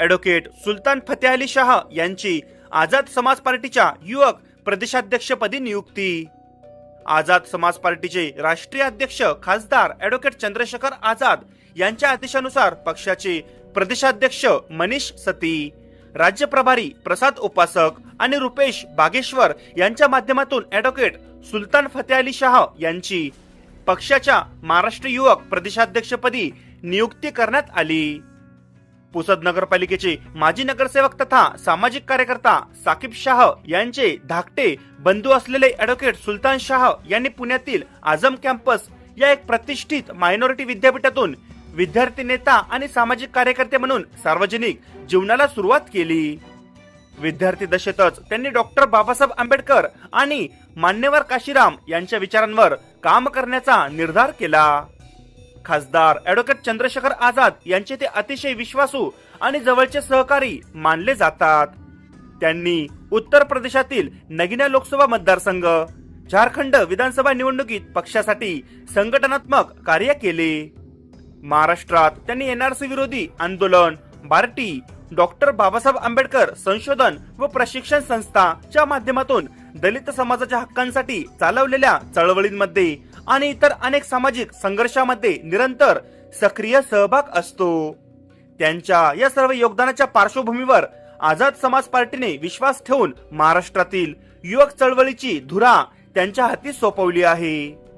Advocate Sultan Fateh Ali Shah यांची आझाद समाज पार्टीच्या युवक प्रदेशाध्यक्षपदी नियुक्ती. आझाद समाज पार्टीचे राष्ट्रीय अध्यक्ष खासदार ॲडव्होकेट चंद्रशेखर आझाद यांच्या आदेशानुसार पक्षाचे प्रदेशाध्यक्ष मनीष सती राज्य प्रभारी प्रसाद उपासक आणि रुपेश बागेश्वर यांच्या माध्यमातून ॲडव्होकेट सुलतान फतेह अली शाह यांची पक्षाच्या महाराष्ट्र युवक प्रदेशाध्यक्षपदी नियुक्ती करण्यात आली. पुसद नगरपालिकेचे माजी नगरसेवक तथा सामाजिक कार्यकर्ता साकिब शाह यांचे धाकटे बंधू असलेले ॲडव्होकेट सुलतान शाह यांनी पुण्यातील आझम कॅम्पस या एक प्रतिष्ठित मायनॉरिटी विद्यापीठातून विद्यार्थी नेता आणि सामाजिक कार्यकर्ते म्हणून सार्वजनिक जीवनाला सुरुवात केली. विद्यार्थी दशेतच त्यांनी डॉक्टर बाबासाहेब आंबेडकर आणि मान्यवर काशीराम यांच्या विचारांवर काम करण्याचा निर्धार केला. खासदार ऍडव्होकेट चंद्रशेखर आझाद यांचे ते अतिशय विश्वासू आणि जवळचे सहकारी मानले जातात. त्यांनी उत्तर प्रदेशातील नगिना लोकसभा मतदारसंघ झारखंड विधानसभा निवडणुकीत पक्षासाठी संघटनात्मक कार्य केले. महाराष्ट्रात त्यांनी एनआरसी विरोधी आंदोलन बार्टी डॉक्टर बाबासाहेब आंबेडकर संशोधन व प्रशिक्षण संस्थाच्या माध्यमातून दलित समाजाच्या हक्कांसाठी चालवलेल्या चळवळींमध्ये आणि इतर अनेक सामाजिक संघर्षामध्ये निरंतर सक्रिय सहभाग असतो. त्यांच्या या सर्व योगदानाच्या पार्श्वभूमीवर आझाद समाज पार्टीने विश्वास ठेवून महाराष्ट्रातील युवक चळवळीची धुरा त्यांच्या हाती सोपवली आहे.